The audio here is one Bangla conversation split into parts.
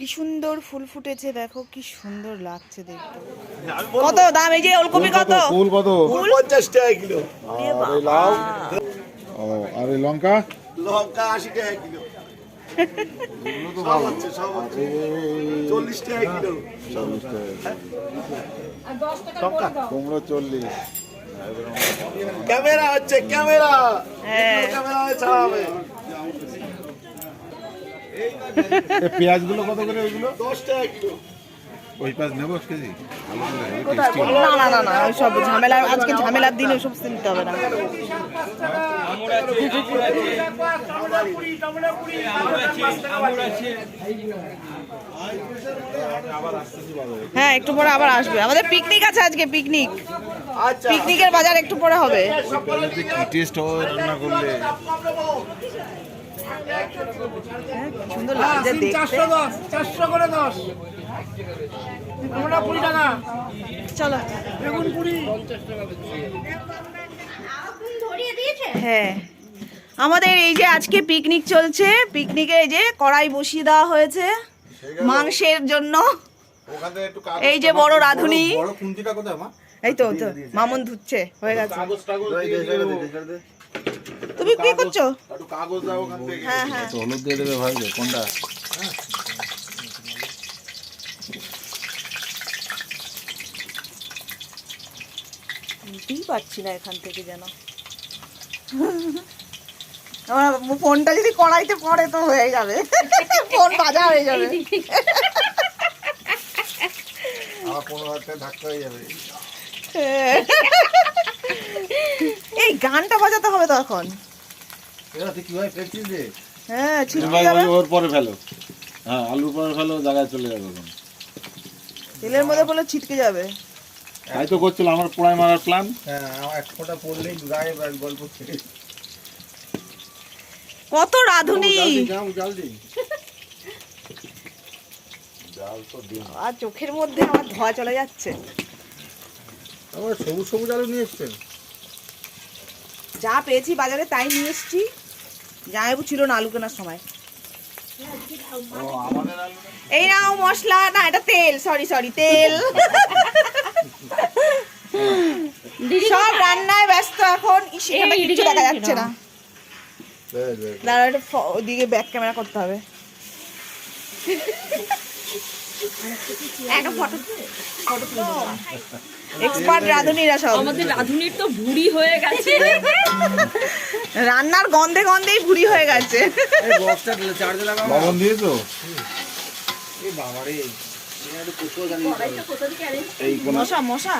কি সুন্দর ফুল ফুটেছে দেখো কি সুন্দর লাগছে দেখতে। কত দাম এই যে ওলকপি কত? ফুল কত? পঞ্চাশ টাকা কিলো। আর এই লাউ। ও আর এই লঙ্কা? লঙ্কা আশি টাকা কিলো। কুমড়ো চল্লিশ ক্যামেরা হচ্ছে ক্যামেরা। হ্যাঁ। ক্যামেরা ছাড়াবে পেঁয়াজগুলো কত করে ওইগুলো? দশ টাকা কিলো ওই পাঁচ নেব এক কেজি। ভালো করে কোথায় বল? না না না না ওইসব ঝামেলা আজকে ঝামেলার দিন ওইসব হবে না। হ্যাঁ একটু পরে আবার আসবে। আমাদের পিকনিক আছে আজকে পিকনিক আচ্ছা। পিকনিকের বাজার একটু পরে হবে। টেস্ট রান্না করলে? সুন্দর লাগছে দেখতে। চারশো দশ চারশো করে দশ। কুমড়া কুড়ি টাকা। চলো। বেগুন কুড়ি। হ্যাঁ। আমাদের এই যে আজকে পিকনিক চলছে পিকনিকে এই যে কড়াই বসিয়ে দেওয়া হয়েছে মাংসের জন্য। এই যে বড় রাঁধুনি। এই তো তো মামুন ধুচ্ছে হয়ে গেছে। তুমি কি করছ? একটু কাগজ দাও ওখান থেকে। হ্যাঁ হ্যাঁ। হলুদ দিয়ে দেবে ভাই কোনটা? নিতেই পারছি না এখান থেকে যেন। আমার ফোনটা যদি কড়াইতে পড়ে তো হয়ে যাবে। ফোন বাজা হয়ে হয়ে যাবে। এই গানটা বাজাতে হবে তখন এরা তুই কীভাবে ফেলছিস রে হ্যাঁ ছিটকে ভাই যাবে। ওর পরে ফেলো। হ্যাঁ আলুর পরে ফেলো জায়গায় চলে যাবে এখন তেলের মধ্যে বলে ছিটকে যাবে। তাই তো করছিল আমার পোড়ায় মারার প্ল্যান হ্যাঁ এক ফোঁটা পড়লেই গায়ে গল্প কত রাধুনি। যাও জল দিই আর চোখের মধ্যে আমার ধোয়া চলে যাচ্ছে। আমার সবুজ সবুজ আলু নিয়ে এসছেন। যা পেয়েছি বাজারে তাই নিয়ে এসছি। জামাইবু ছিল না আলু কেনার সময় এই নাও মশলা না এটা তেল সরি সরি তেল। সব রান্নায় ব্যস্ত এখন ইস, এখানে কিছু দেখা যাচ্ছে না। দাঁড়া একটা ফ- ওদিকে ব্যাক ক্যামেরা করতে হবে। একটা ফটো এক্সপার্ট রাঁধুনিরা সব। আমাদের রাধুনির তো ভুড়ি হয়ে গেছে। রান্নার গন্ধে গন্ধেই ভুড়ি হয়ে গেছে। লবণ দিয়েছ? এই বাবা রে। মশা মশা।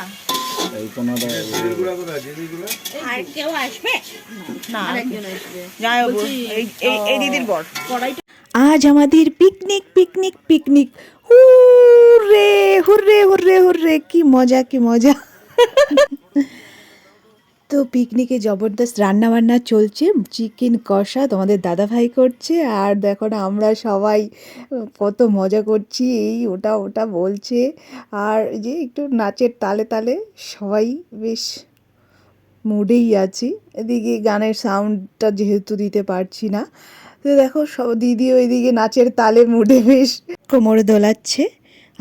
আজ আমাদের picnic picnic picnic. Hurray hurray hurray hurray, কি মজা কি মজা। তো পিকনিকে জবরদস্ত রান্না বান্না চলছে, চিকেন কষা তোমাদের দাদা ভাই করছে, আর দেখো না, আমরা সবাই কত মজা করছি, এই ওটা ওটা বলছে, আর যে একটু নাচের তালে তালে সবাই বেশ মুডেই আছি, এদিকে গানের সাউন্ডটা যেহেতু দিতে পারছি না, তো দেখো সব দিদি ওইদিকে নাচের তালে মুডে বেশ কোমরে দোলাচ্ছে।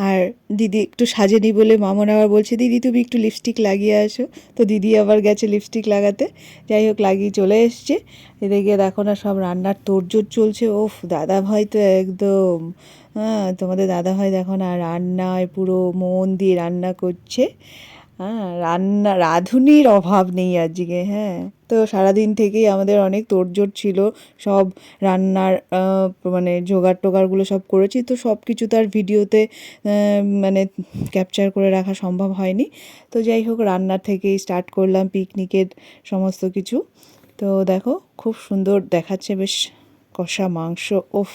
আর দিদি একটু সাজেনি বলে মামন আবার বলছে, দিদি, তুমি একটু লিপস্টিক লাগিয়ে আসো। তো দিদি আবার গেছে লিপস্টিক লাগাতে। যাই হোক, লাগিয়ে চলে এসছে। এদিকে দেখো না, সব রান্নার তোড়জোড় চলছে। ওফ, দাদা ভাই তো একদম হ্যাঁ তোমাদের দাদা ভাই দেখো না, রান্নায় পুরো মন দিয়ে রান্না করছে। হ্যাঁ রান্না, রাঁধুনির অভাব নেই আজকে হ্যাঁ। তো সারাদিন থেকেই আমাদের অনেক তোড়জোড় ছিল। সব রান্নার মানে জোগাড় টোগাড়গুলো সব করেছি। তো সব কিছু তার ভিডিওতে মানে ক্যাপচার করে রাখা সম্ভব হয়নি। তো যাই হোক রান্নার থেকেই স্টার্ট করলাম পিকনিকের সমস্ত কিছু। তো দেখো, খুব সুন্দর দেখাচ্ছে বেশ কষা মাংস। ওফ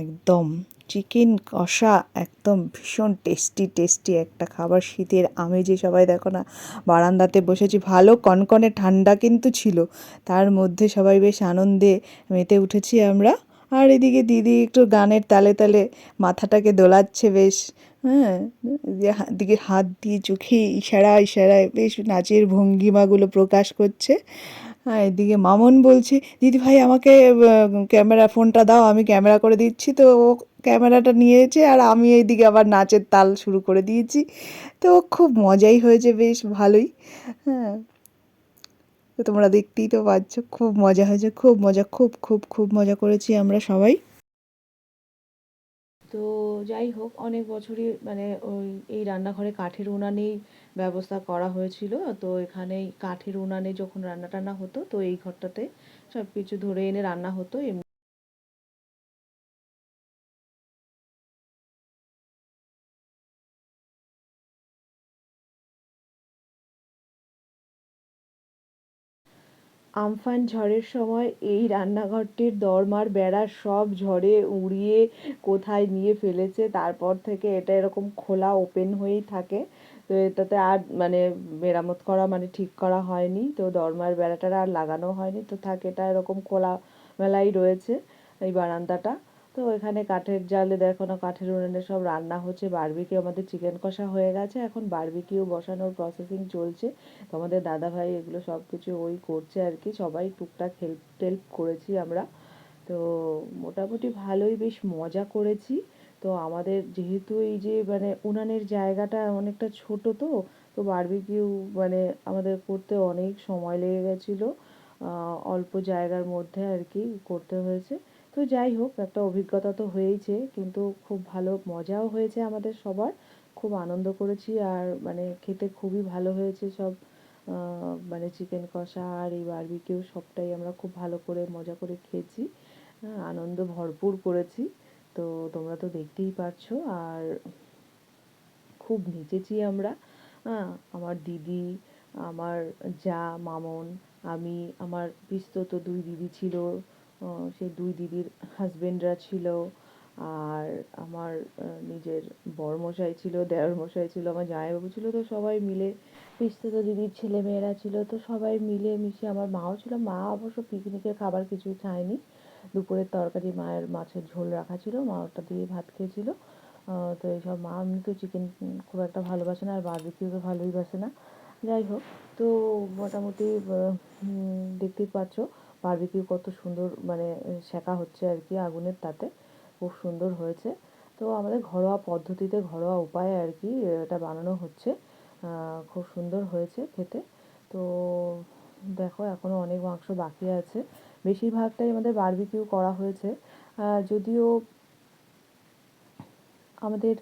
একদম। চিকেন কষা একদম ভীষণ টেস্টি টেস্টি একটা খাবার। শীতের আমেজে সবাই দেখো না, বারান্দাতে বসেছি, ভালো কনকনে ঠান্ডা কিন্তু ছিল। তার মধ্যে সবাই বেশ আনন্দে মেতে উঠেছি আমরা। আর এদিকে দিদি একটু গানের তালে তালে মাথাটাকে দোলাচ্ছে বেশ হ্যাঁ দিকে হাত দিয়ে চোখে ইশারা, ইশারায় বেশ নাচের ভঙ্গিমাগুলো প্রকাশ করছে। হ্যাঁ এদিকে মামন বলছে, দিদি ভাই, আমাকে ক্যামেরা, ফোনটা দাও, আমি ক্যামেরা করে দিচ্ছি। তো ও ক্যামেরাটা নিয়েছে আর আমি এইদিকে আবার নাচের তাল শুরু করে দিয়েছি। তো খুব মজাই হয়েছে, বেশ ভালোই। হ্যাঁ। তো তোমরা দেখতেই তো পাচ্ছ, খুব মজা হয়েছে, খুব মজা, খুব খুব খুব মজা করেছি আমরা সবাই। তো যাই হোক, অনেক বছরই মানে ওই, এই রান্নাঘরে কাঠের উনানেই ব্যবস্থা করা হয়েছিল। তো এখানেই কাঠের উনানে যখন রান্না টান্না হতো, তো এই ঘরটাতে সব কিছু ধরে এনে রান্না হতো। এমনি আমফান ঝড়ের সময় এই রান্নাঘরটির দরমার বেড়া সব ঝড়ে উড়িয়ে কোথায় নিয়ে ফেলেছে, তারপর থেকে এটা এরকম খোলা ওপেন হয়েই থাকে। তো এটাতে আর মানে মেরামত করা মানে ঠিক করা হয়নি, তো দরমার বেড়াটা আর লাগানো হয়নি। তো থাকে এটা এরকম খোলা মেলাই রয়েছে এই বারান্দাটা। তো এখানে কাঠের জালে দেখো না, কাঠের উনুনে সব রান্না হচ্ছে। বারবিকিউ আমাদের চিকেন কষা হয়ে গেছে। এখন বারবিকিউ বসানোর প্রসেসিং চলছে। তো আমাদের দাদাভাই এগুলো সব কিছু ওই করছে আর কি। সবাই টুকটাক হেল্প টেল্প করেছি আমরা। তো মোটামুটি ভালোই, বেশ মজা করেছি। তো আমাদের যেহেতু এই যে মানে উনানের জায়গাটা অনেকটা ছোট তো তো বারবিকিউ মানে আমাদের করতে অনেক সময় লেগে গেছিল। অল্প জায়গার মধ্যে আর কি করতে হয়েছে। তো যাই হোক একটা অভিজ্ঞতা তো হয়েইছে কিন্তু খুব ভালো মজাও হয়েছে আমাদের সবার। খুব আনন্দ করেছি আর মানে খেতে খুবই ভালো হয়েছে সব। মানে চিকেন কষা আর এই বারবিকিউ সবটাই আমরা খুব ভালো করে মজা করে খেয়েছি। হ্যাঁ, আনন্দ ভরপুর করেছি। তো তোমরা তো দেখতেই পারছ আর খুব নেচেছি আমরা। হ্যাঁ আমার দিদি আমার যা মামন আমি আমার পিস্তত দুই দিদি ছিল সেই দুই দিদির হাজবেন্ডরা ছিল আর আমার নিজের বরমশাই ছিল মশাই ছিল, আমার জামাইবাবু ছিল, তো সবাই মিলে পিস্তত দিদির ছেলে মেয়েরা ছিল, তো সবাই মিলে মিশে আমার মাও ছিল। মা অবশ্য পিকনিকের খাবার কিছু খায়নি। দুপুরের তরকারি মায়ের মাছের ঝোল রাখা ছিল, মা ওটা দিয়ে ভাত খেয়েছিল। তো এইসব মা এমনি তো চিকেন খুব একটা ভালোবাসে না আর বারবিকিউ তো ভালোই বাসে না। যাই হোক, তো মোটামুটি দেখতেই পাচ্ছ বারবিকিউ কত সুন্দর মানে সেঁকা হচ্ছে আর কি আগুনের তাতে। খুব সুন্দর হয়েছে। তো আমাদের ঘরোয়া পদ্ধতিতে, ঘরোয়া উপায়ে আর কি এটা বানানো হচ্ছে। খুব সুন্দর হয়েছে খেতে। তো দেখো এখনও অনেক মাংস বাকি আছে। বেশিরভাগটাই আমাদের বারবিকিউ করা হয়েছে। যদিও আমাদের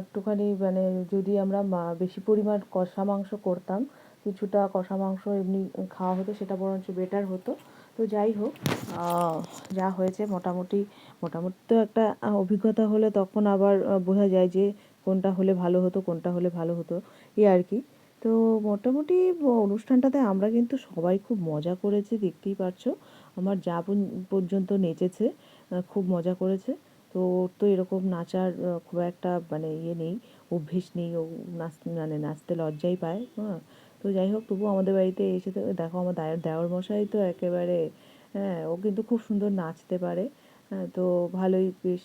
একটুখানি মানে যদি আমরা বেশি পরিমাণ কষা মাংস করতাম, কিছুটা কষা মাংস এমনি খাওয়া হতো, সেটা বরঞ্চ বেটার হতো। তো যাই হোক যা হয়েছে মোটামুটি মোটামুটি তো একটা অভিজ্ঞতা হলে তখন আবার বোঝা যায় যে কোনটা হলে ভালো হতো, কোনটা হলে ভালো হতো, এই আর কি। তো মোটামুটি অনুষ্ঠানটাতে আমরা কিন্তু সবাই খুব মজা করেছি, দেখতেই পারছ। আমার যা পর্যন্ত নেচেছে খুব মজা করেছে। তো ওর তো এরকম নাচার খুব একটা মানে ইয়ে নেই, অভ্যেস নেই। ও নাচ মানে নাচতে লজ্জাই পায় হ্যাঁ। তো যাই হোক, তবুও আমাদের বাড়িতে এসে দেখো আমার দায়ের দেওর মশাই তো একেবারে হ্যাঁ ও কিন্তু খুব সুন্দর নাচতে পারে। হ্যাঁ তো ভালোই বেশ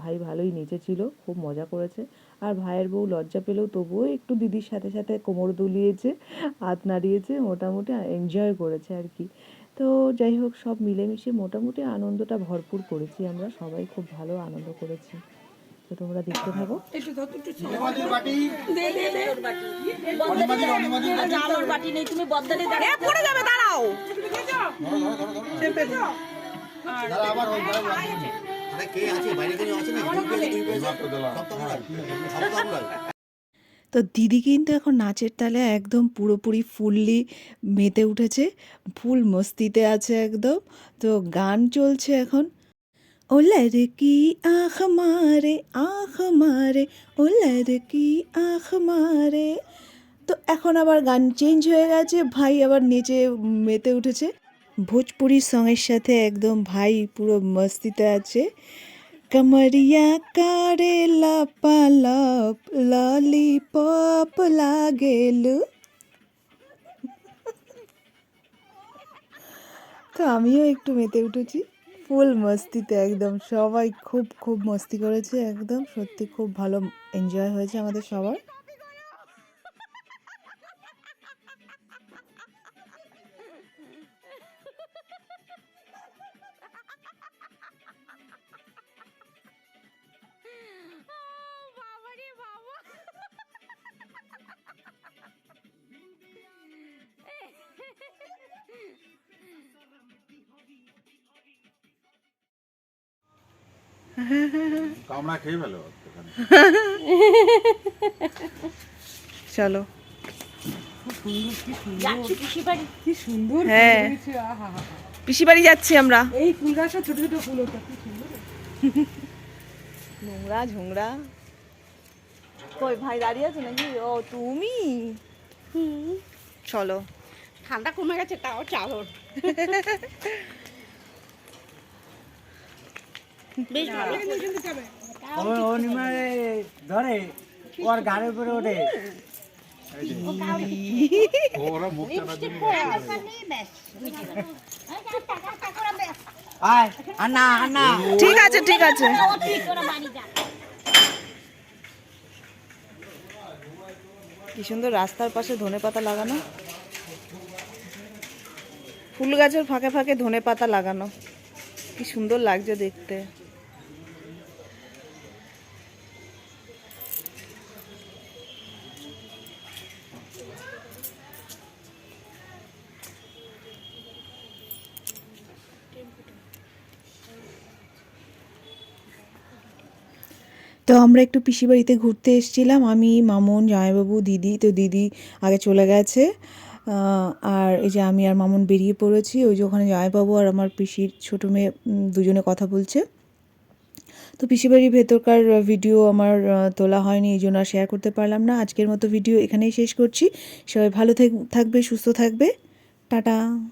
ভাই ভালোই নেচেছিল, খুব মজা করেছে। আর ভাইয়ের বউ লজ্জা পেলেও তবুও একটু দিদির সাথে সাথে কোমর দুলিয়েছে, হাত নাড়িয়েছে, মোটামুটি এনজয় করেছে আর কি। তো যাই হোক, সব মিলেমিশে মোটামুটি আনন্দটা ভরপুর করেছি আমরা, সবাই খুব ভালো আনন্দ করেছি। তো তোমরা দেখতে থাকো। তো দিদি কিন্তু এখন নাচের তালে একদম পুরোপুরি ফুললি মেতে উঠেছে। ফুল মস্তিতে আছে একদম। তো গান চলছে এখন। ও লড়কি আখ মারে আখ মারে ও লড়কি আখ মারে তো এখন আবার গান চেঞ্জ হয়ে গেছে ভাই আবার নেচে মেতে উঠেছে ভোজপুরি সঙের সাথে একদম ভাই পুরো মস্তিতে আছে कमरिया करे लपालप लॉलीपॉप लागेलু তো আমিও একটু মেতে উঠেছি ফুল মস্তিতে একদম। সবাই খুব খুব মস্তি করেছে, একদম। সত্যি খুব ভালো এনজয় হয়েছে আমাদের সবার। কামড়া খেয়ে ফেলো চলো। যাচ্ছি পিসি বাড়ি। কি সুন্দর হ্যাঁ। পিসি বাড়ি যাচ্ছি আমরা। এই ফুল গাছটা ছোট ছোট ফুল হতো কি সুন্দর। নোংরা ঝোংরা। কই ভাই দাঁড়িয়ে আছে নাকি? ও তুমি? চলো। ঠান্ডা কমে গেছে তাও চাদর বেশ ভালো। ধরে ওর গাড়ির উপরে ওঠে। ও, ওরা মুখ চালার আয় আন্না আন্না। ঠিক আছে ঠিক আছে। কি সুন্দর রাস্তার পাশে ধনে পাতা লাগানো। ফুল গাছের ফাঁকে ফাঁকে ধনে পাতা লাগানো। কি সুন্দর লাগছে দেখতে। আমরা একটু পিসি বাড়িতে ঘুরতে এসেছিলাম। আমি, মামুন, জামাইবাবু, দিদি, তো দিদি আগে চলে গেছে। আর এই যে আমি আর মামুন বেরিয়ে পড়েছি, ওই যে ওখানে জামাইবাবু আর আমার পিসির ছোটো মেয়ে দুজনে কথা বলছে। তো পিসি বাড়ির ভেতরকার ভিডিও আমার তোলা হয়নি, এই জন্য আর শেয়ার করতে পারলাম না। আজকের মতো ভিডিও এখানেই শেষ করছি। সবাই ভালো থাক- থাকবে, সুস্থ থাকবে। টাটা।